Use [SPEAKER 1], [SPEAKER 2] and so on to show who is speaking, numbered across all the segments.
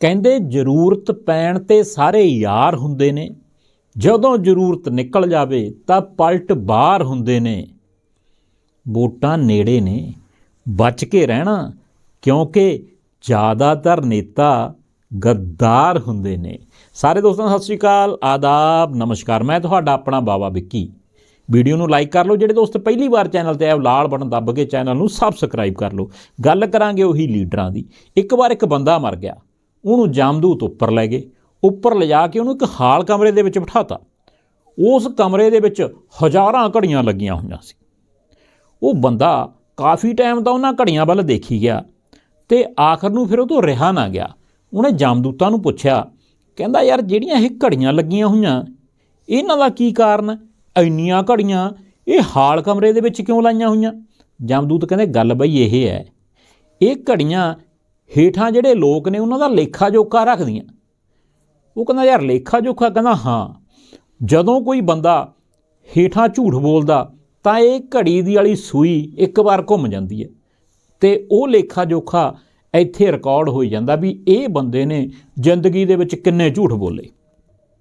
[SPEAKER 1] ਕਹਿੰਦੇ ਜ਼ਰੂਰਤ ਪੈਣ ਤੇ ਸਾਰੇ ਯਾਰ ਹੁੰਦੇ ਨੇ। ਜਦੋਂ ਜ਼ਰੂਰਤ ਨਿਕਲ ਜਾਵੇ ਤਾਂ ਪਲਟ ਬਾਹਰ ਹੁੰਦੇ ਨੇ। ਵੋਟਾਂ ਨੇੜੇ ਨੇ। ਬਚ ਕੇ ਰਹਿਣਾ, ਕਿਉਂਕਿ ਜ਼ਿਆਦਾਤਰ ਨੇਤਾ ਗੱਦਾਰ ਹੁੰਦੇ ਨੇ। ਸਾਰੇ ਦੋਸਤਾਂ, ਸਤਿ ਸ਼੍ਰੀ ਅਕਾਲ, ਆਦਾਬ, ਨਮਸਕਾਰ। ਮੈਂ ਤੁਹਾਡਾ ਆਪਣਾ ਬਾਬਾ ਵਿੱਕੀ। ਵੀਡੀਓ ਨੂੰ ਲਾਈਕ ਕਰ ਲਓ, ਜਿਹੜੇ ਦੋਸਤ ਪਹਿਲੀ ਵਾਰ ਚੈਨਲ ਤੇ ਆਏ ਲਾਲ ਬਟਨ ਦੱਬ ਕੇ ਚੈਨਲ ਨੂੰ ਸਬਸਕ੍ਰਾਈਬ ਕਰ ਲਓ। ਗੱਲ ਕਰਾਂਗੇ ਉਹੀ ਲੀਡਰਾਂ ਦੀ। ਇੱਕ ਵਾਰ ਇੱਕ ਬੰਦਾ ਮਰ ਗਿਆ। ਉਹਨੂੰ ਜਾਮਦੂਤ ਉੱਪਰ ਲੈ ਗਏ, ਉੱਪਰ ਲਿਜਾ ਕੇ ਉਹਨੂੰ ਇੱਕ ਹਾਲ ਕਮਰੇ ਦੇ ਵਿੱਚ ਬਿਠਾਤਾ। ਉਸ ਕਮਰੇ ਦੇ ਵਿੱਚ ਹਜ਼ਾਰਾਂ ਘੜੀਆਂ ਲੱਗੀਆਂ ਹੋਈਆਂ ਸੀ। ਉਹ ਬੰਦਾ ਕਾਫੀ ਟਾਈਮ ਤਾਂ ਉਹਨਾਂ ਘੜੀਆਂ ਵੱਲ ਦੇਖੀ ਗਿਆ ਤੇ ਆਖਰ ਨੂੰ ਫਿਰ ਉਹ ਤੋਂ ਰਿਹਾ ਨਾ ਗਿਆ। ਉਹਨੇ ਜਾਮਦੂਤਾਂ ਨੂੰ ਪੁੱਛਿਆ, ਕਹਿੰਦਾ, ਯਾਰ, ਜਿਹੜੀਆਂ ਇਹ ਘੜੀਆਂ ਲੱਗੀਆਂ ਹੋਈਆਂ, ਇਹਨਾਂ ਦਾ ਕੀ ਕਾਰਨ? ਇੰਨੀਆਂ ਘੜੀਆਂ, ਇਹ ਹਾਲ ਕਮਰੇ ਦੇ ਵਿੱਚ ਕਿਉਂ ਲਾਈਆਂ ਹੋਈਆਂ? ਜਾਮਦੂਤ ਕਹਿੰਦੇ, ਗੱਲ ਬਈ ਇਹ ਹੈ, ਇਹ ਘੜੀਆਂ ਹੇਠਾਂ ਜਿਹੜੇ ਲੋਕ ਨੇ ਉਹਨਾਂ ਦਾ ਲੇਖਾ ਜੋਖਾ ਰੱਖਦੀਆਂ। ਉਹ ਕਹਿੰਦਾ, ਯਾਰ, ਲੇਖਾ ਜੋਖਾ ਕਹਿੰਦਾ, ਹਾਂ, ਜਦੋਂ ਕੋਈ ਬੰਦਾ ਹੇਠਾਂ ਝੂਠ ਬੋਲਦਾ, ਤਾਂ ਇਹ ਘੜੀ ਦੀ ਵਾਲੀ ਸੂਈ ਇੱਕ ਵਾਰ ਘੁੰਮ ਜਾਂਦੀ ਹੈ ਤੇ ਉਹ ਲੇਖਾ ਜੋਖਾ ਇੱਥੇ ਰਿਕਾਰਡ ਹੋਈ ਜਾਂਦਾ ਵੀ ਇਹ ਬੰਦੇ ਨੇ ਜ਼ਿੰਦਗੀ ਦੇ ਵਿੱਚ ਕਿੰਨੇ ਝੂਠ ਬੋਲੇ।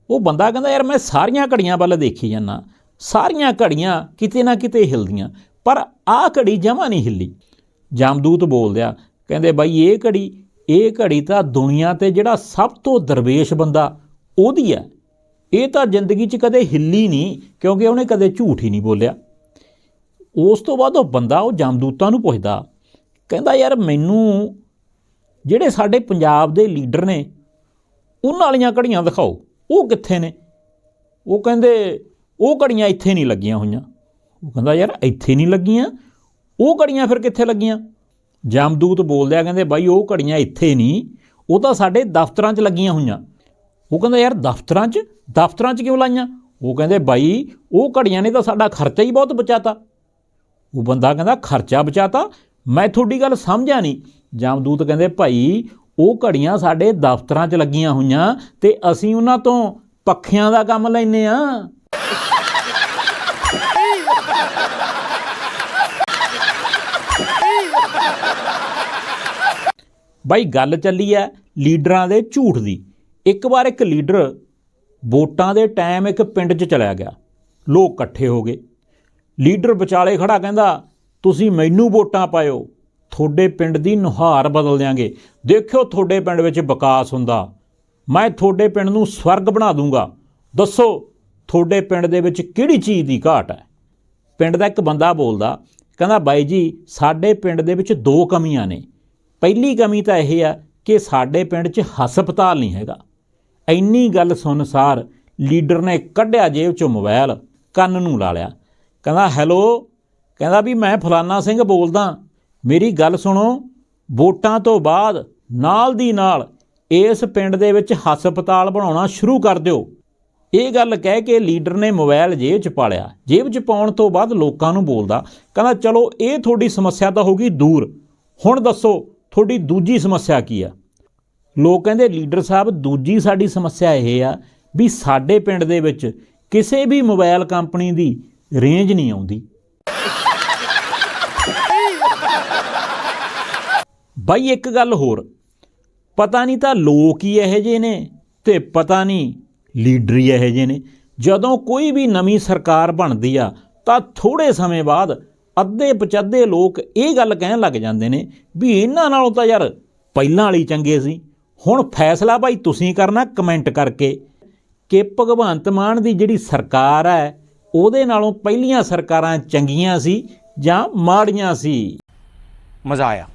[SPEAKER 1] ਉਹ ਬੰਦਾ ਕਹਿੰਦਾ, ਯਾਰ, ਮੈਂ ਸਾਰੀਆਂ ਘੜੀਆਂ ਵੱਲ ਦੇਖੀ ਜਾਂਦਾ। ਸਾਰੀਆਂ ਘੜੀਆਂ ਕਿਤੇ ਨਾ ਕਿਤੇ ਹਿਲਦੀਆਂ, ਪਰ ਆਹ ਘੜੀ ਜਮਾ ਨਹੀਂ ਹਿੱਲੀ। ਜਾਮਦੂਤ ਬੋਲਦਿਆ ਕਹਿੰਦੇ ਬਾਈ ਇਹ ਘੜੀ ਇਹ ਘੜੀ ਤਾਂ ਦੁਨੀਆ ਤੇ ਜਿਹੜਾ ਸਭ ਤੋਂ ਦਰਵੇਸ਼ ਬੰਦਾ ਉਹਦੀ ਹੈ। ਇਹ ਤਾਂ ਜ਼ਿੰਦਗੀ 'ਚ ਕਦੇ ਹਿੱਲੀ ਨਹੀਂ, ਕਿਉਂਕਿ ਉਹਨੇ ਕਦੇ ਝੂਠ ਹੀ ਨਹੀਂ ਬੋਲਿਆ। ਉਸ ਤੋਂ ਬਾਅਦ ਉਹ ਬੰਦਾ ਉਹ ਜਮਦੂਤਾਂ ਨੂੰ ਪੁੱਛਦਾ, ਕਹਿੰਦਾ ਯਾਰ ਮੈਨੂੰ ਜਿਹੜੇ ਸਾਡੇ ਪੰਜਾਬ ਦੇ ਲੀਡਰ ਨੇ, ਉਹਨਾਂ ਵਾਲੀਆਂ ਘੜੀਆਂ ਦਿਖਾਓ, ਉਹ ਕਿੱਥੇ ਨੇ? ਉਹ ਕਹਿੰਦੇ, ਉਹ ਘੜੀਆਂ ਇੱਥੇ ਨਹੀਂ ਲੱਗੀਆਂ ਹੋਈਆਂ। ਉਹ ਕਹਿੰਦਾ ਯਾਰ ਇੱਥੇ ਨਹੀਂ ਲੱਗੀਆਂ, ਉਹ ਘੜੀਆਂ ਫਿਰ ਕਿੱਥੇ ਲੱਗੀਆਂ? ਜਮਦੂਤ ਬੋਲਦਿਆ ਕਹਿੰਦੇ, ਬਾਈ, ਉਹ ਘੜੀਆਂ ਇੱਥੇ ਨਹੀਂ ਉਹ ਤਾਂ ਸਾਡੇ ਦਫ਼ਤਰਾਂ 'ਚ ਲੱਗੀਆਂ ਹੋਈਆਂ। ਉਹ ਕਹਿੰਦਾ, ਯਾਰ, ਦਫ਼ਤਰਾਂ 'ਚ? ਦਫ਼ਤਰਾਂ 'ਚ ਕਿਉਂ ਲਾਈਆਂ? ਉਹ ਕਹਿੰਦੇ, ਬਾਈ, ਉਹ ਘੜੀਆਂ ਨੇ ਤਾਂ ਸਾਡਾ ਖਰਚਾ ਹੀ ਬਹੁਤ ਬਚਾਤਾ। ਉਹ ਬੰਦਾ ਕਹਿੰਦਾ, ਖਰਚਾ ਬਚਾਤਾ? ਮੈਂ ਤੁਹਾਡੀ ਗੱਲ ਸਮਝਿਆ ਨਹੀਂ ਜਮਦੂਤ ਕਹਿੰਦੇ, ਭਾਈ, ਉਹ ਘੜੀਆਂ ਸਾਡੇ ਦਫ਼ਤਰਾਂ 'ਚ ਲੱਗੀਆਂ ਹੋਈਆਂ ਤੇ ਅਸੀਂ ਉਹਨਾਂ ਤੋਂ ਪੱਖਿਆਂ ਦਾ ਕੰਮ ਲੈਨੇ ਆ। ਬਾਈ, ਗੱਲ ਚੱਲੀ ਹੈ ਲੀਡਰਾਂ ਦੇ ਝੂਠ ਦੀ। ਇੱਕ ਵਾਰ ਇੱਕ ਲੀਡਰ ਵੋਟਾਂ ਦੇ ਟਾਈਮ ਇੱਕ ਪਿੰਡ 'ਚ ਚਲਿਆ ਗਿਆ। ਲੋਕ ਇਕੱਠੇ ਹੋ ਗਏ। ਲੀਡਰ ਵਿਚਾਲੇ ਖੜਾ ਕਹਿੰਦਾ, ਤੁਸੀਂ ਮੈਨੂੰ ਵੋਟਾਂ ਪਾਇਓ, ਤੁਹਾਡੇ ਪਿੰਡ ਦੀ ਨੁਹਾਰ ਬਦਲ ਦਿਆਂਗੇ। ਦੇਖਿਓ ਤੁਹਾਡੇ ਪਿੰਡ ਵਿੱਚ ਵਿਕਾਸ ਹੁੰਦਾ। ਮੈਂ ਤੁਹਾਡੇ ਪਿੰਡ ਨੂੰ ਸਵਰਗ ਬਣਾ ਦੂੰਗਾ। ਦੱਸੋ ਤੁਹਾਡੇ ਪਿੰਡ ਦੇ ਵਿੱਚ ਕਿਹੜੀ ਚੀਜ਼ ਦੀ ਘਾਟ ਹੈ ਪਿੰਡ ਦਾ ਇੱਕ ਬੰਦਾ ਬੋਲਦਾ, ਕਹਿੰਦਾ, ਬਾਈ ਜੀ, ਸਾਡੇ ਪਿੰਡ ਦੇ ਵਿੱਚ ਦੋ ਕਮੀਆਂ ਨੇ। ਪਹਿਲੀ ਕਮੀ ਤਾਂ ਇਹ ਆ ਕਿ ਸਾਡੇ ਪਿੰਡ 'ਚ ਹਸਪਤਾਲ ਨਹੀਂ ਹੈਗਾ। ਇੰਨੀ ਗੱਲ ਸੁਣਸਾਰ ਲੀਡਰ ਨੇ ਕੱਢਿਆ ਜੇਬ 'ਚੋਂ ਮੋਬਾਈਲ ਕੰਨ ਨੂੰ ਲਾ ਲਿਆ। ਕਹਿੰਦਾ, ਹੈਲੋ? ਕਹਿੰਦਾ ਵੀ, ਮੈਂ ਫਲਾਨਾ ਸਿੰਘ ਬੋਲਦਾ। ਮੇਰੀ ਗੱਲ ਸੁਣੋ, ਵੋਟਾਂ ਤੋਂ ਬਾਅਦ ਨਾਲ ਦੀ ਨਾਲ ਇਸ ਪਿੰਡ ਦੇ ਵਿੱਚ ਹਸਪਤਾਲ ਬਣਾਉਣਾ ਸ਼ੁਰੂ ਕਰ ਦਿਓ। ਇਹ ਗੱਲ ਕਹਿ ਕੇ ਲੀਡਰ ਨੇ ਮੋਬਾਈਲ ਜੇਬ 'ਚ ਪਾ ਲਿਆ ਜੇਬ 'ਚ ਪਾਉਣ ਤੋਂ ਬਾਅਦ ਲੋਕਾਂ ਨੂੰ ਬੋਲਦਾ, ਕਹਿੰਦਾ, ਚਲੋ, ਇਹ ਤੁਹਾਡੀ ਸਮੱਸਿਆ ਤਾਂ ਹੋ ਗਈ ਦੂਰ। ਹੁਣ ਦੱਸੋ ਤੁਹਾਡੀ ਦੂਜੀ ਸਮੱਸਿਆ ਕੀ ਆ? ਲੋਕ ਕਹਿੰਦੇ, ਲੀਡਰ ਸਾਹਿਬ, ਦੂਜੀ ਸਾਡੀ ਸਮੱਸਿਆ ਇਹ ਆ ਵੀ ਸਾਡੇ ਪਿੰਡ ਦੇ ਵਿੱਚ ਕਿਸੇ ਵੀ ਮੋਬਾਈਲ ਕੰਪਨੀ ਦੀ ਰੇਂਜ ਨਹੀਂ ਆਉਂਦੀ। ਬਾਈ, ਇੱਕ ਗੱਲ ਹੋਰ। ਪਤਾ ਨਹੀਂ ਤਾਂ ਲੋਕ ਹੀ ਇਹੋ ਜਿਹੇ ਨੇ ਤੇ ਪਤਾ ਨਹੀਂ ਲੀਡਰ ਹੀ ਇਹੋ ਜਿਹੇ ਨੇ। ਜਦੋਂ ਕੋਈ ਵੀ ਨਵੀਂ ਸਰਕਾਰ ਬਣਦੀ ਆ, ਤਾਂ ਥੋੜੇ ਸਮੇਂ ਬਾਅਦ ਅੱਧੇ ਪਚੱਧੇ ਲੋਕ ਇਹ ਗੱਲ ਕਹਿਣ ਲੱਗ ਜਾਂਦੇ ਨੇ ਵੀ ਇਹਨਾਂ ਨਾਲੋਂ ਤਾਂ ਯਾਰ ਪਹਿਲਾਂ ਵਾਲੀ ਚੰਗੇ ਸੀ। ਹੁਣ ਫੈਸਲਾ ਭਾਈ ਤੁਸੀਂ ਕਰਨਾ ਕਮੈਂਟ ਕਰਕੇ ਕਿ ਭਗਵੰਤ ਮਾਨ ਦੀ ਜਿਹੜੀ ਸਰਕਾਰ ਹੈ, ਉਹਦੇ ਨਾਲੋਂ ਪਹਿਲੀਆਂ ਸਰਕਾਰਾਂ ਚੰਗੀਆਂ ਸੀ ਜਾਂ ਮਾੜੀਆਂ ਸੀ?
[SPEAKER 2] ਮਜ਼ਾ ਆਇਆ।